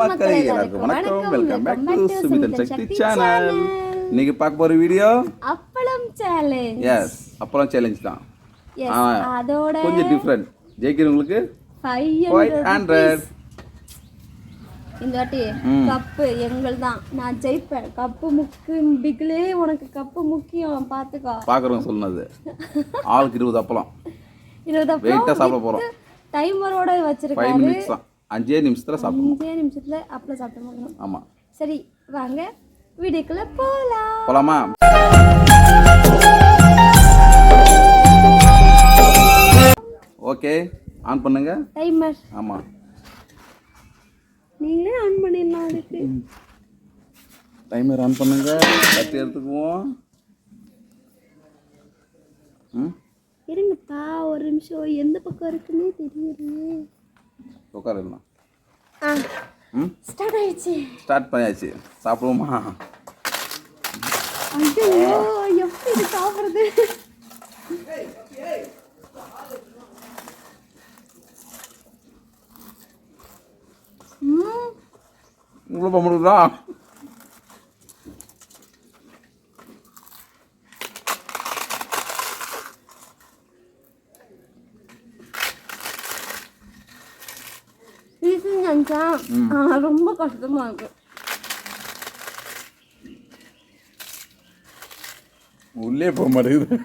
மக்களே எல்லாருக்கும் வணக்கம். Welcome back to Sumithan Sakthi channel இன்னைக்கு பார்க்க போற வீடியோ அப்பளம் சேலஞ்ச் எஸ் அப்புறம் சேலஞ்ச் தான். அதோட கொஞ்சம் டிஃப்ரெண்ட் ஜெயிக்கிறவங்களுக்கு ஃபைவ் ஃபைவ் ஹண்ட்ரட் இந்த வாட்டி கப்பு எங்கள் தான். நான் ஜெயிப்பேன். கப்பு முக்கு பிகிலே உனக்கு கப்பு முக்கியம். பார்த்துக்கோ பார்க்குறவங்க சொன்னது. ஆளுக்கு இருபது அப்பளம். இருபது வெயிட்டாக சாப்பிட போகிறோம் டைமரோட வச்சிருக்காரு. அஞ்சே நிமிஷத்தில் சாப்பிடணும். அஞ்சே நிமிஷத்துல அப்பளம் சாப்பிட்டு ஆமாம் சரி வாங்க. வீடியோக்குள்ள போலாம். போலாமா? ஓகே ஆன் பண்ணுங்க. டைமர் ஆமாம் நீங்களே ஆன் பண்ணிடலாம் அதுக்கு. டைமர் ஆன் பண்ணுங்க. கட்டி எடுத்துக்குவோம். இருங்கப்பா ஒரு நிமிஷம். எந்த பக்கம் இருக்குன்னே தெரியலையே உட்காரலாம் ஆ ம்? ஸ்டார்ட் ஆயிடுச்சு. ஸ்டார்ட் பண்ணியாச்சு. சாப்பிடுவோமா ஐயோ எப்படி சாப்பிடுறது? ம், போக முடியுதா ஈஸின்னு நினைச்சேன் ஆனா ரொம்ப கஷ்டமா இருக்கு. உள்ளே போக மாட்டேங்குது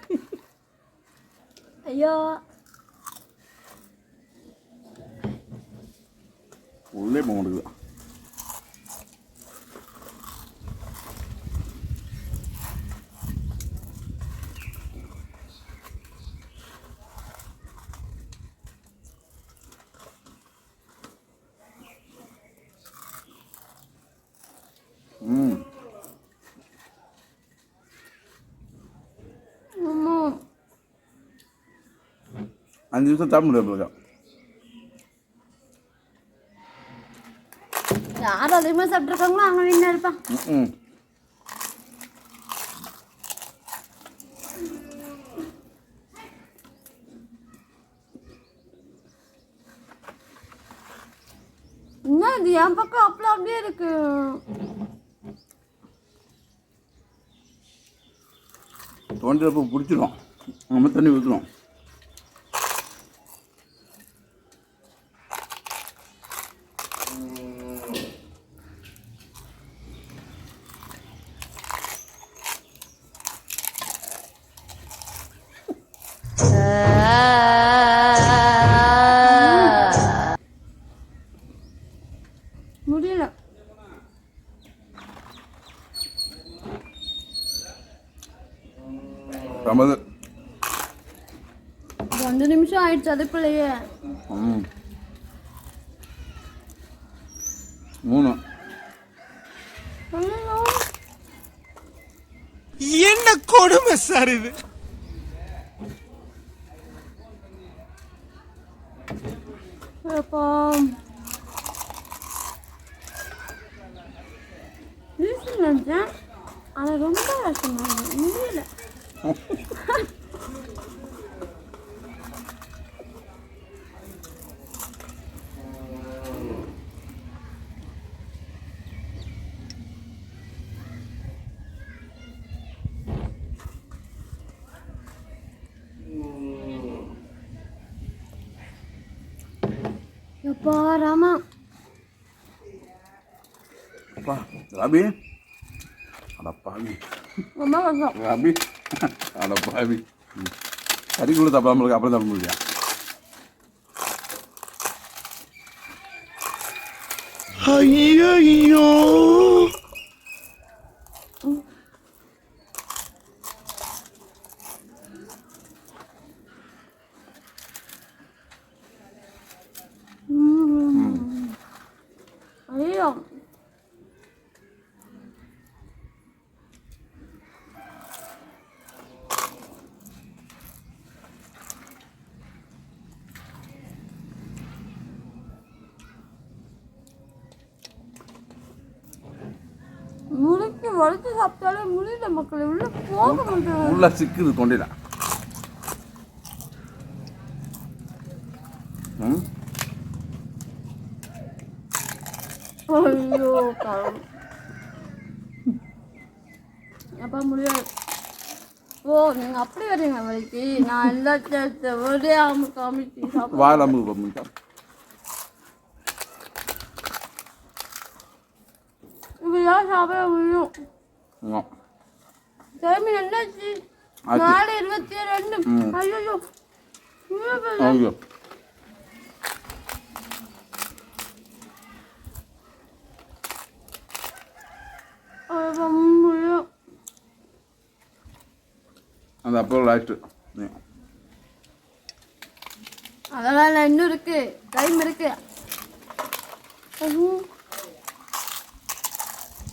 ஐயோ உள்ளே போக மாட்டேங்குது ம் அம்மா அஞ்சு நிமிஷம் சாப்பிட முடியாது யார் அதிகமாக சாப்பிட்ருக்காங்களோ அவங்க வின்னர் இருப்பான் ம் என்ன இது? என் பக்கம் அப்பளம் அப்படியே இருக்கு. தொண்டையில் போய் பிடிச்சிடும் நம்ம தண்ணி ஊற்றுறோம் நமது ரெண்டு நிமிஷம் ஆயிடுச்சு அதுக்குள்ளேயே மூணு. என்ன கொடுமை சார் இது? அப்பா நினைச்சேன் ஆனால் ரொம்ப கஷ்டமா இருக்கு. முடியல. எப்பா ராமா அப்பா ராபி அட பாவி ரொம்ப கஷ்டம் ராபி அட பாவி ம். கறி கூட சாப்பிடாம அப்புறம் சாப்பிட முடியா ஐயோ ஐயோ முழுக்கி வளைச்சு சாப்பிட்டாலே முடியல மக்கள் உள்ள போக மாட்டேன் உள்ள சிக்குது தொண்டையில் ஐயோ. அப்பா முடியாது. ஓ நீங்க அப்படி வரீங்க வழிக்கு நான் எல்லாத்தையும் ஒரே காமிச்சு சாப்பிடுவேன் வாயில் அமுக்கு இப்படிதான் சாப்பிட முடியும் ம். டைம் என்னாச்சு? ஆச்சு. நாலு இருபத்தி ரெண்டு. ஐயோ. ஐயோ அந்த அப்போ லாஸ்ட்டு அதெல்லாம் இன்னும் இருக்கு. டைம் இருக்கு.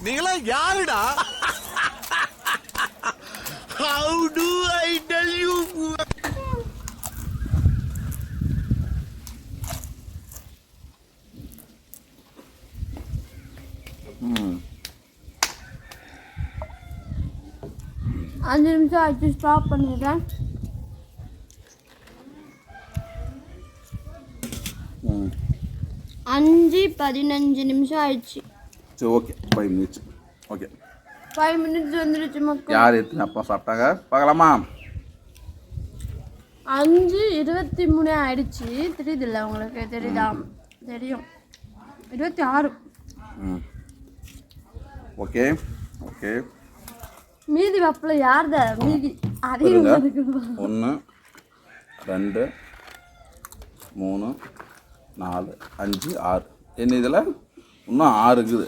நீங்களா யாருடா? How to I tell you hmm அஞ்சு நிமிஷம் ஆச்சு ஸ்டாப் பண்ணிடுறேன். ம் அஞ்சு பதினஞ்சு நிமிஷம் ஆயிடுச்சு. சரி okay five minutes okay five minutes வந்துடுச்சு மக்கள் யார் எத்தனை அப்பா சாப்பிட்டாங்க? பார்க்கலாமா? அஞ்சு இருபத்தி மூணு ஆயிடுச்சு. தெரியுதுல்ல உங்களுக்கு? தெரியுதா? தெரியும். இருபத்தி ஆறு. ஓகே. ஓகே. மீதி வப்பில் யார்த? மீதி. அதுக்கு ஒன்று ரெண்டு மூணு நாலு அஞ்சு ஆறு. என்ன இதில்? இன்னும் ஆறு இருக்குது.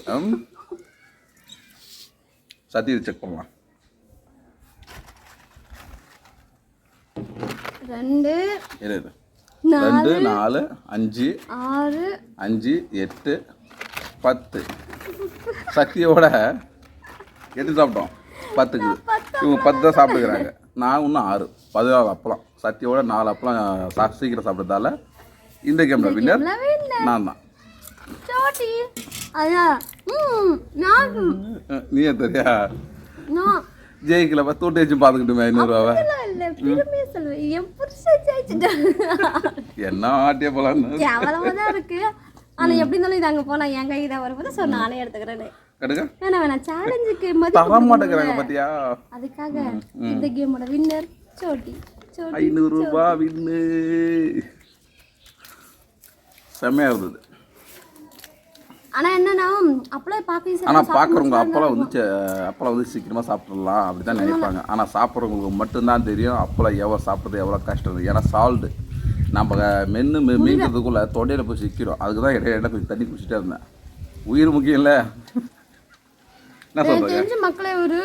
சத்தியத்தை செக் பண்ணலாம். ரெண்டு இரு. ரெண்டு நாலு அஞ்சு ஆறு. அஞ்சு எட்டு பத்து. சக்தியோட எட்டு சாப்பிட்டோம்? பத்துக்கு. இவங்க பத்து தான் சாப்பிட்டுக்கிறாங்க. நான் இன்னும் ஆறு. பதினாறு அப்பளம். சக்தியோட நாலு அப்பளம் சீக்கிரம் சாப்பிட்டதால இந்த கேமில் வின்னர் நான் தான். சோட்டி. அதான் ம் நான் நீயே தெரியா? நான் ஜெயிக்கல பத்து தொட்டு வச்சு பார்த்துக்கிட்டுமே ஐநூறுரூவாவை என் புருஷன் ஜெயிச்சுட்டான் என்ன ஆட்டிய போலான்னு? கேவலமா தான் இருக்கு. ஆனா எப்படி இருந்தாலும் இது அங்க போனா என் கை தான் வரும்போது ஸோ நானே எடுத்துக்கிறேன் கடுங்க வேணாம் வேணாம் சேலஞ்சுக்கு தர மாட்டேங்கிறாங்க பார்த்தியா அதுக்காக இந்த கேமோட வின்னர் சோட்டி சோட்டி ஐநூறுரூபா வின்னு செம்மையாக இருந்தது. ஆனா என்னன்னா அப்பளம் பார்க்க ஆனால் பார்க்குறவங்க அப்பளம் வந்து அப்பளம் வந்து சீக்கிரமாக சாப்பிட்றலாம் அப்படி தான் நினைப்பாங்க. ஆனால் சாப்பிட்றவங்களுக்கு மட்டும்தான் தெரியும் அப்பளம் எவ்வளோ சாப்பிட்றது எவ்வளோ கஷ்டம் ஏன்னா சால்டு நம்ம மென்று மீங்கிறதுக்குள்ளே தொண்டையில் போய் சிக்கிறோம் அதுக்கு தான் இடையில கொஞ்சம் தண்ணி குடிச்சிட்டே இருந்தேன். உயிர் முக்கியம் இல்லை. என்ன தெரிஞ்ச மக்களே ஒரு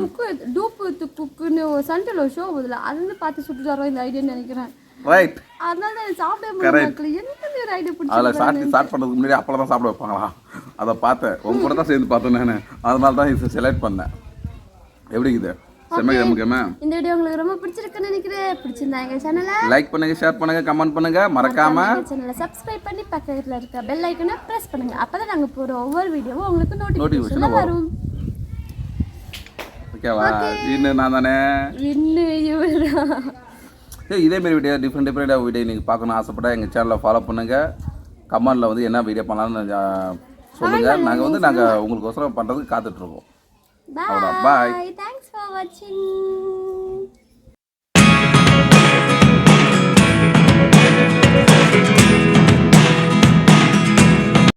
குக்கு டூப்பு வித்து குக்குன்னு ஒரு ஒரு ஷோ போதில்ல அதுல பார்த்து சுட்டு தரோம் இந்த ஐடியான்னு நினைக்கிறேன். ரைட் அதனால சாப்பிட அதில் ஸ்டார்ட் ஸ்டார்ட் பண்ணுறதுக்கு முன்னாடி அப்பளம் தான் சாப்பிட வைப்பாங்களா? அதை பார்த்தேன். உங்க கூட தான் சேர்ந்து பார்த்தேன் நான். அதனால தான் செலக்ட் பண்ணேன். எப்படி செம்மைக்கு நமக்குமே இந்த வீடியோ உங்களுக்கு ரொம்ப பிடிச்சிருக்குன்னு நினைக்கிறேன். பிடிச்சிருந்தா எங்க சேனலை லைக் பண்ணுங்க ஷேர் பண்ணுங்க கமெண்ட் பண்ணுங்க. மறக்காம சேனலை சப்ஸ்கிரைப் பண்ணி பக்கத்துல இருக்க பெல் ஐக்கனை பிரஸ் பண்ணுங்க. அப்பதான் நாங்க போற ஒவ்வொரு வீடியோவும் உங்களுக்கு Notification வரும். ஓகேவா இன்னும் நான் தானே? வின்னு இவரா. ஏய் இதே மாதிரி வீடியோ டிஃப்ரெண்ட் டிஃப்ரெண்டாக வீடியோ நீங்கள் பார்க்கணும் ஆசைப்பட்டா எங்கள் சேனலை ஃபாலோ பண்ணுங்கள் கமெண்டில் வந்து என்ன வீடியோ பண்ணலாம்னு ஆ, சொல்லுங்க. நாங்கள் வந்து நாங்கள் உங்களுக்கு ஒசரம் பண்ணுறதுக்கு காத்துட்ருக்கோம். Bye. பாய் தேங்க்ஸ் ஃபார் வாட்சிங்